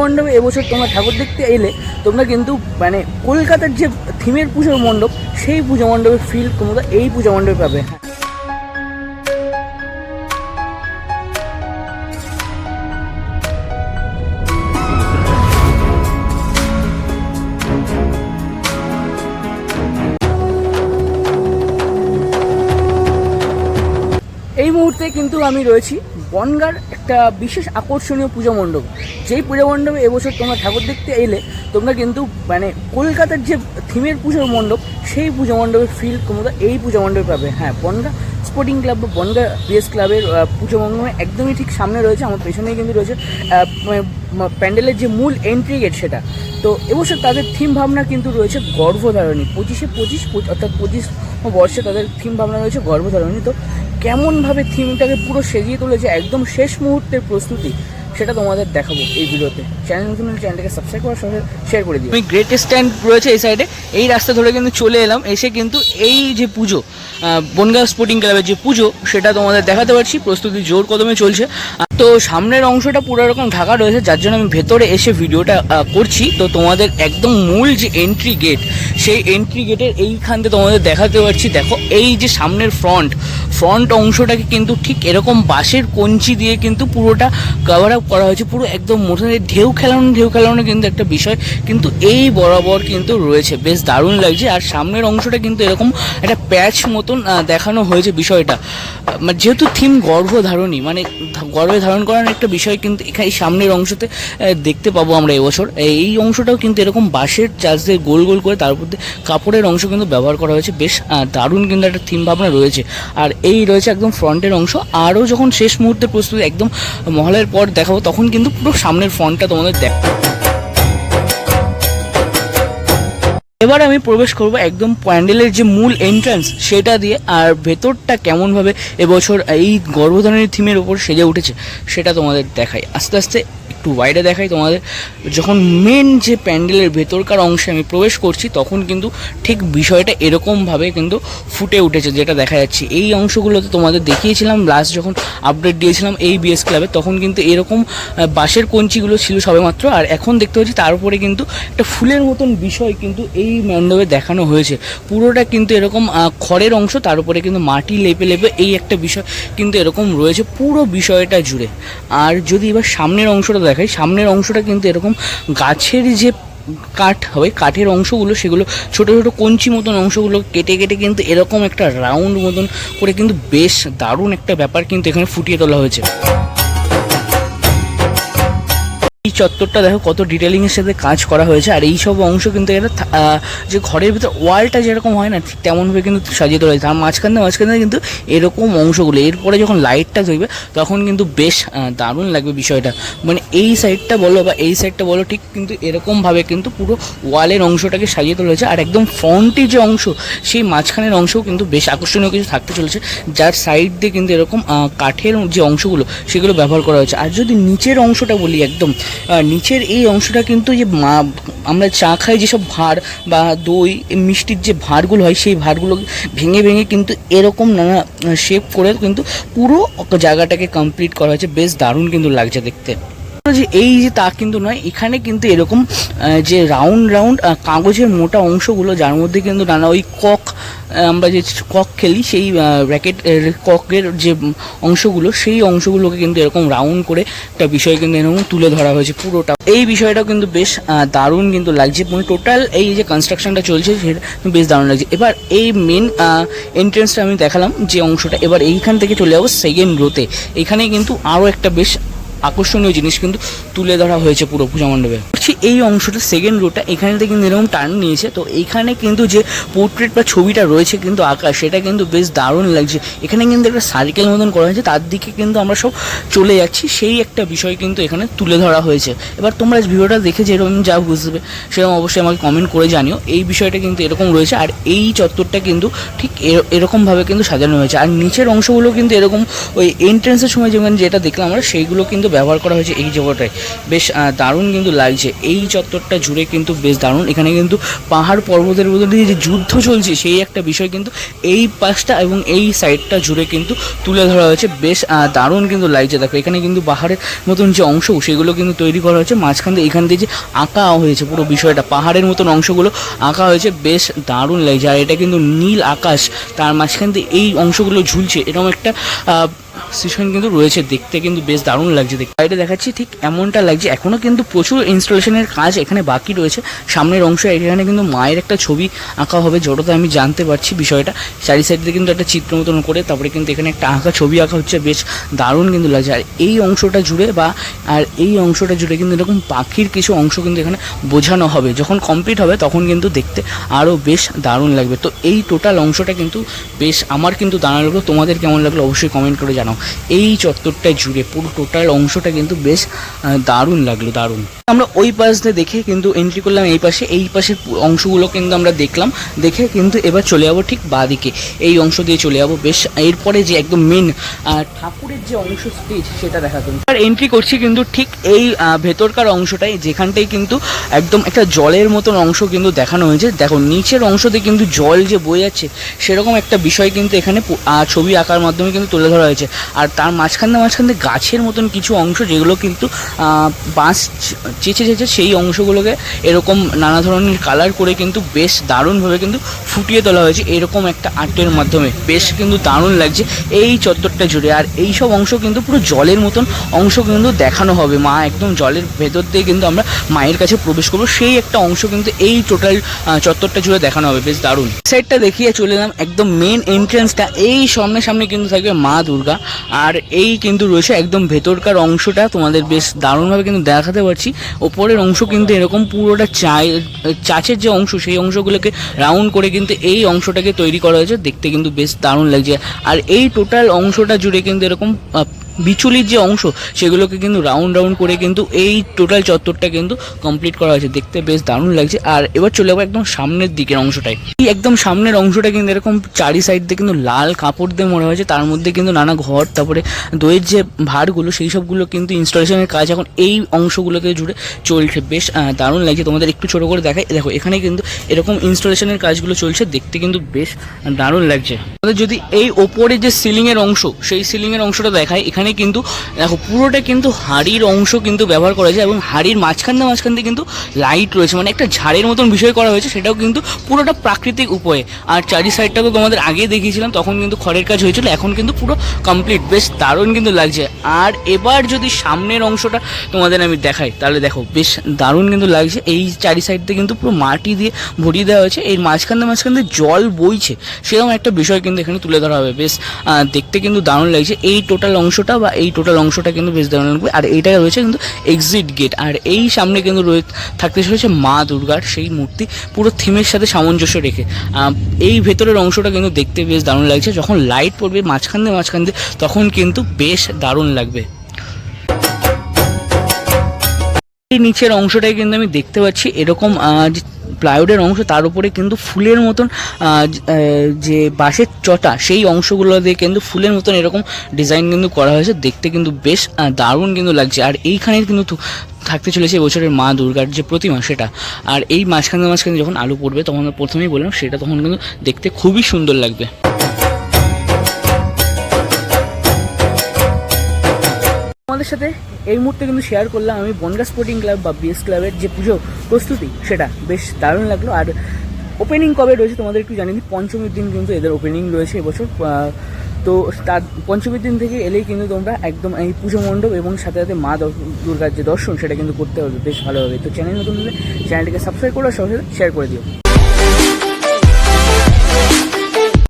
মণ্ডপে, এবছর তোমরা ঠাকুর দেখতে এলে, তোমরা কিন্তু মানে কলকাতার যে থিমের পুজো মণ্ডপ, সেই পুজো মণ্ডপের ফিল তোমরা এই পুজো মণ্ডপে পাবে। এই মুহূর্তে কিন্তু আমি রয়েছি বনগার একটা বিশেষ আকর্ষণীয় পুজো মণ্ডপ। যেই পূজা মণ্ডপে এবছর তোমরা ঠাকুর দেখতে এলে তোমরা কিন্তু মানে কলকাতার যে থিমের পুজো মণ্ডপ সেই পুজো মণ্ডপের ফিল তোমরা এই পুজো মণ্ডপে পাবে। হ্যাঁ বনগা স্পোর্টিং ক্লাব বা বনগা বিএস ক্লাবের পুজো মণ্ডপে একদমই ঠিক সামনে রয়েছে আমার পেছনেই কিন্তু রয়েছে মানে, প্যান্ডেলের যে মূল এন্ট্রি গেট সেটা। তো এবছর তাদের থিম ভাবনা কিন্তু রয়েছে গর্ভধারণী। পঁচিশে পঁচিশ অর্থাৎ পঁচিশ বর্ষে তাদের থিম ভাবনা রয়েছে গর্ভধারণী। তো কেমনভাবে থিমটাকে পুরো সেজিয়ে তুলেছে একদম শেষ মুহূর্তের প্রস্তুতি, সেটা তোমাদের দেখাবো এই ভিডিওতে। চ্যানেল নতুন চ্যানেলটাকে সাবস্ক্রাইব করার সঙ্গে শেয়ার করে দিই আমি গ্রেটেস্ট স্ট্যান্ড রয়েছে এই সাইডে এই রাস্তা ধরে কিন্তু চলে এলাম, এসে কিন্তু এই যে পুজো বনগাঁও বনগাঁ স্পোর্টিং ক্লাবের যে পুজো, সেটা তোমাদের দেখাতে পারছি। প্রস্তুতি জোর কদমে চলছে। তো সামনের অংশটা পুরো এরকম ঢাকা রয়েছে, যার জন্য আমি ভেতরে এসে ভিডিওটা করছি। তো তোমাদের একদম মূল যে এন্ট্রি গেট সেই এন্ট্রি গেটের এইখান থেকে তোমাদের দেখাতে পারছি। দেখো, এই যে সামনের ফ্রন্ট ফ্রন্ট অংশটাকে কিন্তু ঠিক এরকম বাঁশের কঞ্চি দিয়ে কিন্তু পুরোটা কভার আপ করা হয়েছে। পুরো একদম মোটে ঢেউ খেলানো ঢেউ খেলানো কিন্তু একটা বিষয়। কিন্তু এই বরাবর কিন্তু রয়েছে, বেশ দারুণ লাগছে। আর সামনের অংশটা কিন্তু এরকম একটা প্যাচ মতন দেখানো হয়েছে বিষয়টা। মানে যেহেতু থিম গর্ভধারণী মানে গর্ভে ধারণ করার একটা বিষয় কিন্তু এখানে সামনের অংশতে দেখতে পাবো আমরা এবছর। এই অংশটাও কিন্তু এরকম বাঁশের চার্জ দিয়ে গোল গোল করে তার মধ্যে কাপড়ের অংশ কিন্তু ব্যবহার করা হয়েছে। বেশ দারুণ কিন্তু একটা থিম ভাবনা রয়েছে। আর এই রয়েছে একদম ফ্রন্টের অংশ। আরও যখন শেষ মুহূর্তে প্রস্তুতি একদম মহলের পর দেখাবো, তখন কিন্তু পুরো সামনের ফ্রন্টটা তোমাদের দেখ এবার আমি প্রবেশ করব একদম প্যান্ডেলের যে মূল এন্ট্রান্স সেটা দিয়ে আর ভেতরটা কেমনভাবে এবছর এই গর্ভধারণের থিমের ওপর সেজে উঠেছে, সেটা তোমাদের দেখাই। আস্তে আস্তে একটু বাইরে দেখাই তোমাদের। যখন মেন যে প্যান্ডেলের ভেতরকার অংশে আমি প্রবেশ করছি, তখন কিন্তু ঠিক বিষয়টা এরকমভাবে কিন্তু ফুটে উঠেছে, যেটা দেখা যাচ্ছে। এই অংশগুলোতে তোমাদের দেখিয়েছিলাম লাস্ট যখন আপডেট দিয়েছিলাম এই বিএস ক্লাবে তখন কিন্তু এরকম বাঁশের কঞ্চিগুলো ছিল সবেমাত্র। আর এখন দেখতে পাচ্ছি, তার উপরে কিন্তু একটা ফুলের মতন বিষয় কিন্তু এই মণ্ডপে দেখানো হয়েছে। পুরোটা কিন্তু এরকম খড়ের অংশ, তার উপরে কিন্তু মাটি লেপে লেপে এই একটা বিষয় কিন্তু এরকম রয়েছে পুরো বিষয়টা জুড়ে। আর যদি এবার সামনের অংশটা দেখাই, সামনের অংশটা কিন্তু এরকম গাছের যে কাঠ হবে, কাঠের অংশগুলো, সেগুলো ছোট ছোট কঞ্চি মতন অংশগুলো কেটে কেটে কিন্তু এরকম একটা রাউন্ড মতন করে কিন্তু বেশ দারুণ একটা ব্যাপার কিন্তু এখানে ফুটিয়ে তোলা হয়েছে। এই চত্বরটা দেখো কত ডিটেলিং এর সাথে কাজ করা হয়েছে। আর এই সব অংশ কিন্তু এটা যে ঘরের ভিতর ওয়ালটা যেরকম হয় না, ঠিক তেমনভাবে কিন্তু সাজিয়ে তোলা হয়েছে। আর মাঝখানে মাঝখানে কিন্তু এরকম অংশগুলো, এরপরে যখন লাইটটা জ্বলবে তখন কিন্তু বেশ দারুণ লাগবে বিষয়টা। মানে এই সাইডটা বলো বা এই সাইডটা বলো, ঠিক কিন্তু এরকমভাবে কিন্তু পুরো ওয়ালের অংশটাকে সাজিয়ে তোলা হয়েছে। আর একদম ফ্রন্টের যে অংশ, সেই মাঝখানের অংশও কিন্তু বেশ আকর্ষণীয় কিছু থাকতে চলেছে। যার সাইড দিয়ে কিন্তু এরকম কাঠের যে অংশগুলো, সেগুলো ব্যবহার করা হয়েছে। আর যদি নিচের অংশটা বলি একদম নিচের এই অংশটা কিন্তু যে মা, আমরা চা খাই যেসব ভাঁড় বা দই, মিষ্টির যে ভাঁড়গুলো হয়, সেই ভাঁড়গুলো ভেঙে ভেঙে কিন্তু এরকম নানা শেপ করে কিন্তু পুরো জায়গাটাকে কমপ্লিট করা হয়েছে। বেশ দারুণ কিন্তু লাগছে দেখতে। যে এই যে তা কিন্তু নয়, এখানে কিন্তু এরকম যে রাউন্ড রাউন্ড কাগজের মোটা অংশগুলো, যার মধ্যে কিন্তু নানা ওই কক আমরা যে কক খেলি, সেই র্যাকেট ককের যে অংশগুলো, সেই অংশগুলোকে কিন্তু এরকম রাউন্ড করে একটা বিষয় কিন্তু এরকম তুলে ধরা হয়েছে পুরোটা। এই বিষয়টাও কিন্তু বেশ দারুণ কিন্তু লাগছে মানে টোটাল এই যে কনস্ট্রাকশনটা চলছে, সেটা বেশ দারুণ লাগছে। এবার এই মেন এন্ট্রেন্সটা আমি দেখালাম যে অংশটা। এবার এইখান থেকে চলে যাব সেকেন্ড রোতে এখানে কিন্তু আরও একটা বেশ আকর্ষণীয় জিনিস কিন্তু তুলে ধরা হয়েছে পুরো পূজা মণ্ডপে। বলছি এই অংশটা সেকেন্ড রোটা এখানে কিন্তু এরকম টার্ন নিয়েছে, তো এইখানে কিন্তু যে পোর্ট্রেট বা ছবিটা রয়েছে কিন্তু আঁকা সেটা কিন্তু বেশ দারুণ লাগছে। এখানে কিন্তু একটা সার্কেল মতন করা হয়েছে, তার দিকে কিন্তু আমরা সব চলে যাচ্ছি, সেই একটা বিষয় কিন্তু এখানে তুলে ধরা হয়েছে। এবার তোমরা ভিডিওটা দেখে যেরকম যা বুঝবে, সেরকম অবশ্যই আমাকে কমেন্ট করে জানিও। এই বিষয়টা কিন্তু এরকম রয়েছে, আর এই চত্বরটা কিন্তু ঠিক এর- এরকমভাবে কিন্তু সাজানো হয়েছে। আর নিচের অংশগুলো কিন্তু এরকম ওই এন্ট্রেন্সের সময় যেমন যেটা দেখলাম আমরা, সেইগুলো কিন্তু ব্যবহার করা হয়েছে এই জায়গাটায় বেশ দারুণ কিন্তু লাগছে। এই চত্বরটা জুড়ে কিন্তু বেশ দারুণ। এখানে কিন্তু পাহাড় পর্বতের মধ্যে যে যুদ্ধ চলছে, সেই একটা বিষয় কিন্তু এই পাশটা এবং এই সাইডটা জুড়ে কিন্তু তুলে ধরা হয়েছে। বেশ দারুণ কিন্তু লাগছে। দেখো, এখানে কিন্তু পাহাড়ের মতন যে অংশ, সেগুলো কিন্তু তৈরি করা হয়েছে। মাঝখান দিয়ে এখান দিয়ে যে আঁকা হয়েছে পুরো বিষয়টা। পাহাড়ের মতন অংশগুলো আঁকা হয়েছে। বেশ দারুণ লাগছে। আর এটা কিন্তু নীল আকাশ। তার মাঝখান দিয়ে এই অংশগুলো ঝুলছে। এরকম একটা সিচুয়েশন কিন্তু রয়েছে, দেখতে কিন্তু বেশ দারুণ লাগছে দেখতে। বাইরে দেখাচ্ছি ঠিক এমনটা লাগছে এখনও কিন্তু প্রচুর ইনস্টলেশনের কাজ এখানে বাকি রয়েছে। সামনের অংশ এখানে কিন্তু মায়ের একটা ছবি আঁকা হবে যতটা আমি জানতে পারছি বিষয়টা। চারি সাইডে কিন্তু একটা চিত্র মতন করে, তারপরে কিন্তু এখানে একটা আঁকা ছবি আঁকা হচ্ছে, বেশ দারুণ কিন্তু লাগছে। আর এই অংশটা জুড়ে বা, আর এই অংশটা জুড়ে কিন্তু এরকম পাখির কিছু অংশ কিন্তু এখানে বোঝানো হবে। যখন কমপ্লিট হবে, তখন কিন্তু দেখতে আরও বেশ দারুণ লাগবে। তো এই টোটাল অংশটা কিন্তু বেশ আমার কিন্তু দারুণ লাগল। তোমাদের কেমন লাগল অবশ্যই কমেন্ট করে জানাও। এই চত্বরটা জুড়ে পুরো টোটাল অংশটা কিন্তু বেশ দারুণ লাগল দারুণ। আমরা ওই পাশ দিয়ে দেখে কিন্তু এন্ট্রি করলাম, এই পাশে, এই পাশের অংশগুলো কিন্তু আমরা দেখলাম, দেখে কিন্তু এবার চলে যাব ঠিক বাদিকে। এই অংশ দিয়ে চলে যাব, বেশ, এরপরে যে একদম মেন ঠাকুরের যে অংশ স্টেজ সেটা দেখাতো আর এন্ট্রি করছি কিন্তু ঠিক এই ভেতরকার অংশটাই, যেখানটাই কিন্তু একদম একটা জলের মতন অংশ কিন্তু দেখানো হয়েছে। দেখো, নিচের অংশতে কিন্তু জল যে বয়ে যাচ্ছে, সেরকম একটা বিষয় কিন্তু এখানে ছবি আঁকার মাধ্যমে কিন্তু তুলে ধরা হয়েছে। আর তার মাঝখান দিয়ে মাঝখান দিয়ে গাছের মতন কিছু অংশ, যেগুলো কিন্তু বাঁশ চেঁচে চেঁচে সেই অংশগুলোকে এরকম নানা ধরনের কালার করে কিন্তু বেশ দারুণভাবে কিন্তু ফুটিয়ে তোলা হয়েছে এরকম একটা আর্টের মাধ্যমে। বেশ কিন্তু দারুণ লাগছে এই চত্বরটা জুড়ে। আর এই সব অংশ কিন্তু পুরো জলের মতন অংশ কিন্তু দেখানো হবে। মা একদম জলের ভেতর দিয়ে কিন্তু আমরা মায়ের কাছে প্রবেশ করব। সেই একটা অংশ কিন্তু এই টোটাল চত্বরটা জুড়ে দেখানো হবে। বেশ দারুণ। সাইডটা দেখিয়ে চলে এলাম একদম মেন এন্ট্রান্সটা এই সামনে সামনে কিন্তু থাকবে মা দুর্গা। আর এই কিন্তু রয়েছে একদম ভেতরকার অংশটা। তোমাদের বেশ দারুণভাবে কিন্তু দেখাতে পারছি। ওপরের অংশ কিন্তু এরকম পুরোটা চাই, চাচের যে অংশ, সেই অংশগুলোকে রাউন্ড করে কিন্তু এই অংশটাকে তৈরি করা হয়েছে। দেখতে কিন্তু বেশ দারুণ লাগছে। আর এই টোটাল অংশটা জুড়ে কিন্তু এরকম বিচুলির যে অংশ, সেগুলোকে কিন্তু রাউন্ড রাউন্ড করে কিন্তু এই টোটাল চত্বরটা কিন্তু কমপ্লিট করা হয়েছে। দেখতে বেশ দারুণ লাগছে। আর এবার চলে যাব একদম সামনের দিকের অংশটায়। এই একদম সামনের অংশটা কিন্তু এরকম চারি সাইড দিয়ে কিন্তু লাল কাপড় দিয়ে মনে হয়েছে। তার মধ্যে কিন্তু নানা ঘর, তারপরে দইয়ের যে ভাড়গুলো সেই সবগুলো কিন্তু ইনস্টলেশনের কাজ এখন এই অংশগুলোকে জুড়ে চলছে। বেশ দারুণ লাগছে। তোমাদের একটু ছোটো করে দেখাই। দেখো, এখানে কিন্তু এরকম ইনস্টলেশনের কাজগুলো চলছে। দেখতে কিন্তু বেশ দারুণ লাগছে। যদি এই ওপরে যে সিলিংয়ের অংশ, সেই সিলিংয়ের অংশটা দেখায় এখানে কিন্তু, দেখো, পুরোটা কিন্তু হাড়ির অংশ কিন্তু ব্যবহার করা হয়েছে এবং হাড়ির মাঝখান দিয়ে মাঝখান দিয়ে কিন্তু লাইট রয়েছে। মানে একটা ঝাড়ের মতন বিষয় করা হয়েছে, সেটাও কিন্তু পুরোটা প্রাকৃতিক উপায়ে। আর চারি সাইডটাকে তোমাদের আগে দেখিয়েছিলাম, তখন কিন্তু খড়ের কাজ হয়েছিল, এখন কিন্তু পুরো কমপ্লিট বেশ দারুণ কিন্তু লাগছে। আর এবার যদি সামনের অংশটা তোমাদের আমি দেখাই, তাহলে দেখো, বেশ দারুণ কিন্তু লাগছে। এই চারি সাইড দিয়ে কিন্তু পুরো মাটি দিয়ে ভরিয়ে দেওয়া হয়েছে। এর মাঝখান দিয়ে মাঝখান দিয়ে জল বইছে, সেরকম একটা বিষয় কিন্তু এখানে তুলে ধরা হবে। বেশ দেখতে কিন্তু দারুণ লাগছে। এই টোটাল অংশটা বা এই টোটাল অংশটা কিন্তু বেশ দারুণ লাগবে। আর এইটা রয়েছে কিন্তু এক্সিট গেট আর এই সামনে কিন্তু রয়ে থাকতে চলেছে মা দুর্গার সেই মূর্তি, পুরো থিমের সাথে সামঞ্জস্য রেখে। এই ভেতরের অংশটা কিন্তু দেখতে বেশ দারুণ লাগছে। যখন লাইট পড়বে মাঝখান দিয়ে মাঝখান দিয়ে, তখন কিন্তু বেশ দারুণ লাগবে। এই নিচের অংশটাই কিন্তু আমি দেখতে পাচ্ছি। এরকম প্লাইউডের অংশ, তার উপরে কিন্তু ফুলের মতন যে বাঁশের চটা, সেই অংশগুলো দিয়ে কিন্তু ফুলের মতন এরকম ডিজাইন কিন্তু করা হয়েছে। দেখতে কিন্তু বেশ দারুণ কিন্তু লাগছে। আর এইখানে কিন্তু থাকতে চলেছে বছরের মা দুর্গার যে প্রতিমা সেটা। আর এই মাঝখানে মাঝখানে যখন আলু পড়বে, তখন প্রথমেই বললাম, সেটা তখন কিন্তু দেখতে খুবই সুন্দর লাগবে। আমাদের সাথে এই মুহূর্তে কিন্তু শেয়ার করলাম আমি বনগা স্পোর্টিং ক্লাব বা বিএস ক্লাবের যে পুজো প্রস্তুতি, সেটা বেশ দারুণ লাগল। আর ওপেনিং কবে রয়েছে তোমাদের একটু দিই, পঞ্চমীর দিন কিন্তু এদের ওপেনিং রয়েছে এবছর। তো তার পঞ্চমীর দিন থেকে এলেই কিন্তু তোমরা একদম এই পুজো মণ্ডপ এবং সাথে সাথে মা দুর্গার যে দর্শন, সেটা কিন্তু করতে হবে বেশ ভালো হবে তো চ্যানেল নতুন হলে চ্যানেলটিকে সাবস্ক্রাইব করে সঙ্গে শেয়ার করে দিও।